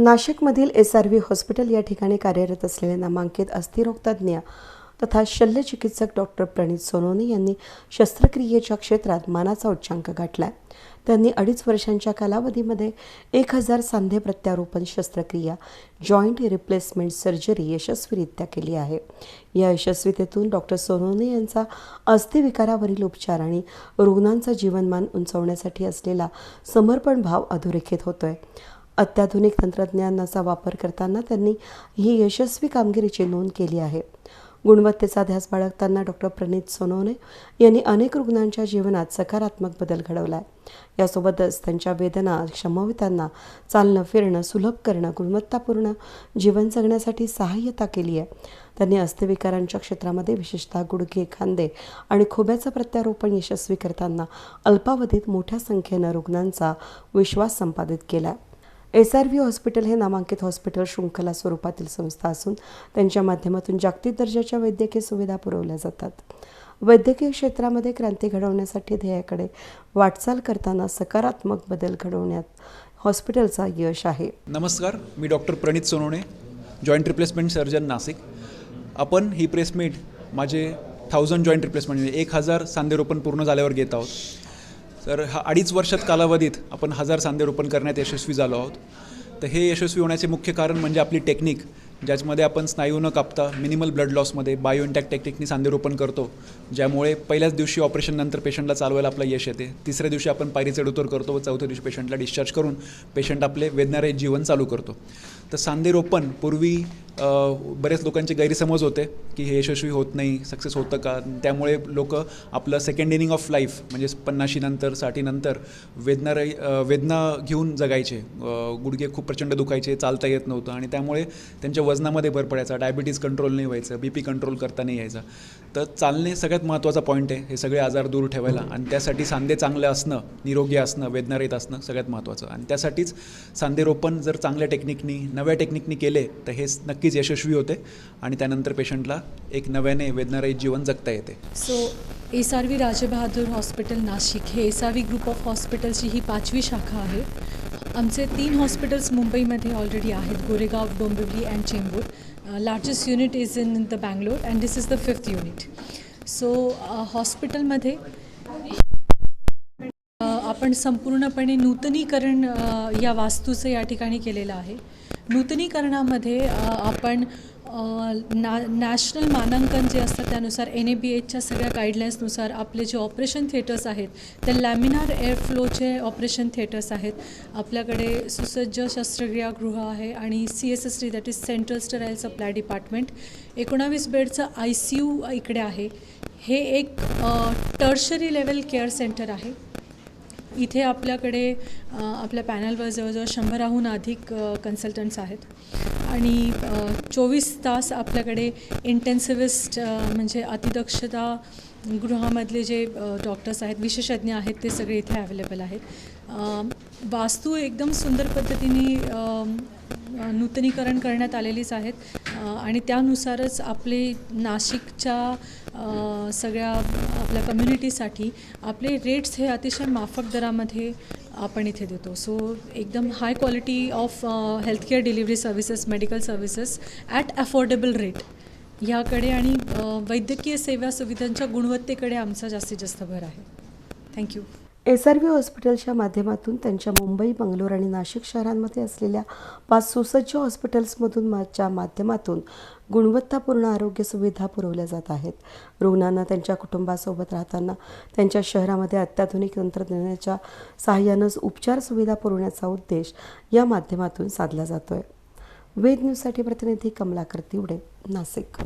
नाशिकमधील S R V hospital या ठिकाणी कार्यरत असलेले नामांकित अस्थिरोगतज्ञ तथा शल्यचिकित्सक डॉक्टर प्रणित सोनोनी यांनी शस्त्रक्रियेच्या क्षेत्रात मानाचा उच्चांक गाठला त्यांनी अडीच वर्षांच्या कालावधीमध्ये एक हजार सांधे प्रत्यारोपण शस्त्रक्रिया जॉईंट रिप्लेसमेंट सर्जरी यशस्वीरित्या केली आहे. या यशस्वीतेतून डॉक्टर सोनोने यांचा अस्थिविकारावरील उपचार आणि रुग्णांचा जीवनमान उंचावण्यासाठी असलेला समर्पण भाव अधोरेखित होतोय. अत्याधुनिक तंत्रज्ञानाचा वापर करताना त्यांनी ही यशस्वी कामगिरीची नोंद केली आहे. गुणवत्तेचा ध्यास बाळगताना डॉक्टर प्रणित सोनवणे यांनी अनेक रुग्णांच्या जीवनात सकारात्मक बदल घडवला आहे यासोबतच त्यांच्या वेदना क्षमविताना चालणं फिरणं सुलभ करणं गुणवत्तापूर्ण जीवन जगण्यासाठी सहाय्यता केली आहे. त्यांनी अस्थिविकारांच्या क्षेत्रामध्ये विशेषतः गुडघे खांदे आणि खोब्याचं प्रत्यारोपण यशस्वी करताना अल्पावधीत मोठ्या संख्येनं रुग्णांचा विश्वास संपादित केला आहे एस आर व्ही हॉस्पिटल हे नामांकित हॉस्पिटल शृंखला स्वरूपातील संस्था असून त्यांच्या माध्यमातून जागतिक दर्जाच्या वैद्यकीय सुविधा पुरवल्या जातात. वैद्यकीय क्षेत्रामध्ये क्रांती घडवण्यासाठी ध्येयाकडे वाटचाल करताना सकारात्मक बदल घडवण्यात हॉस्पिटलचा यश आहे. नमस्कार मी doctor Pranit Sonawane joint replacement surgeon Nashik. आपण ही प्रेसमीट माझे थाउजंड जॉईंट रिप्लेसमेंट म्हणजे एक हजार सांधेरोपण पूर्ण झाल्यावर घेत आहोत. तर हा अडीच वर्षात कालावधीत आपण हजार सांधेरोपण करण्यात यशस्वी झालो आहोत. तर हे यशस्वी होण्याचे मुख्य कारण म्हणजे आपली टेक्निक. ज्याच्यामध्ये आपण स्नायू न कापता मिनिमल ब्लड लॉसमध्ये बायो इंटॅक्ट टेक्निकनी सांधेरोपण करतो ज्यामुळे पहिल्याच दिवशी ऑपरेशननंतर पेशंटला चालवायला आपलं यश येते. तिसऱ्या दिवशी आपण पायरी चढउतर करतो व चौथ्या दिवशी पेशंटला डिस्चार्ज करून पेशंट आपले वेदनारहित जीवन चालू करतो. तर सांधेरोपण पूर्वी बरेच लोकांचे गैरसमज होते की हे यशस्वी होत नाही सक्सेस होतं का? त्यामुळे लोक आपलं सेकंड इनिंग ऑफ लाईफ म्हणजे पन्नाशीनंतर साठीनंतर वेदना वेदना घेऊन जगायचे. गुडघे खूप प्रचंड दुखायचे चालता येत नव्हतं आणि त्यामुळे त्यांच्या वजनामध्ये भर पडायचा डायबिटीज कंट्रोल नाही व्हायचं बी पी कंट्रोल करता नाही यायचं. तर चालणे सगळ्यात महत्त्वाचा पॉईंट आहे हे सगळे आजार दूर ठेवायला. आणि त्यासाठी सांधे चांगले असणं निरोगी असणं वेदनारहित असणं सगळ्यात महत्त्वाचं. आणि त्यासाठीच सांधेरोपण जर चांगल्या टेक्निकनी नव्या टेक्निकनी केले तर हे नक्कीच यशस्वी होते. आणि त्यानंतर पेशंटला एक नव्याने वेदनारहित जीवन जगता येते. So S R V Rajebahadur hospital Nashik. हे S R V group of हॉस्पिटलची ही पाचवी शाखा आहे. आमचे तीन हॉस्पिटल्स मुंबईमध्ये ऑलरेडी आहेत Goregaon Dombivli and Chembur. Largest unit is in the Bangalore and this is the fifth unit so हॉस्पिटलमध्ये आपण संपूर्णपणे नूतनीकरण uh, या वास्तूचं या ठिकाणी केलेलं आहे. नूतनीकरणामध्ये uh, आपण ना नॅशनल मानांकन जे असतं त्यानुसार एन ए बी एचच्या सगळ्या गाईडलाईन्सनुसार आपले जे ऑपरेशन थिएटर्स आहेत ते लॅमिनार एअरफ्लोचे ऑपरेशन थिएटर्स आहेत. आपल्याकडे सुसज्ज शस्त्रक्रियागृह आहे आणि C S S T that is central sterile supply department एकोणावीस बेडचं आय सी यू इकडे आहे. हे एक टर्शरी लेवल केअर सेंटर आहे. इथे आपल्याकडे आपल्या पॅनलवर जवळजवळ शंभराहून अधिक कन्सल्टंट्स आहेत. आणि चोवीस तास आपल्याकडे इंटेन्सिव्हिस्ट म्हणजे अतिदक्षता गृहामधले जे डॉक्टर्स आहेत विशेषज्ञ आहेत ते सगळे इथे अवेलेबल आहेत. वास्तू एकदम सुंदर पद्धतीने नूतनीकरण करण्यात आलेलीच आहेत. आणि त्यानुसारच आपले नाशिकच्या सगळ्या आपल्या कम्युनिटीसाठी आपले रेट्स हे अतिशय माफक दरामध्ये आपण इथे देतो. सो एकदम high quality of healthcare delivery services medical services at affordable rate ह्याकडे आणि वैद्यकीय सेवा सुविधांच्या गुणवत्तेकडे आमचा जास्तीत जास्त भर आहे. थँक्यू एस आर व्ही हॉस्पिटलच्या माध्यमातून त्यांच्या मुंबई बंगलोर आणि नाशिक शहरांमध्ये असलेल्या पाच सुसज्ज हॉस्पिटल्समधून च्या माध्यमातून गुणवत्तापूर्ण आरोग्य सुविधा पुरवल्या जात आहेत. रुग्णांना त्यांच्या कुटुंबासोबत राहताना त्यांच्या शहरामध्ये अत्याधुनिक तंत्रज्ञानाच्या सहाय्यानंच उपचार सुविधा पुरवण्याचा उद्देश या माध्यमातून साधला जातोय. वेद न्यूजसाठी प्रतिनिधी कमलाकर तिवडे नाशिक.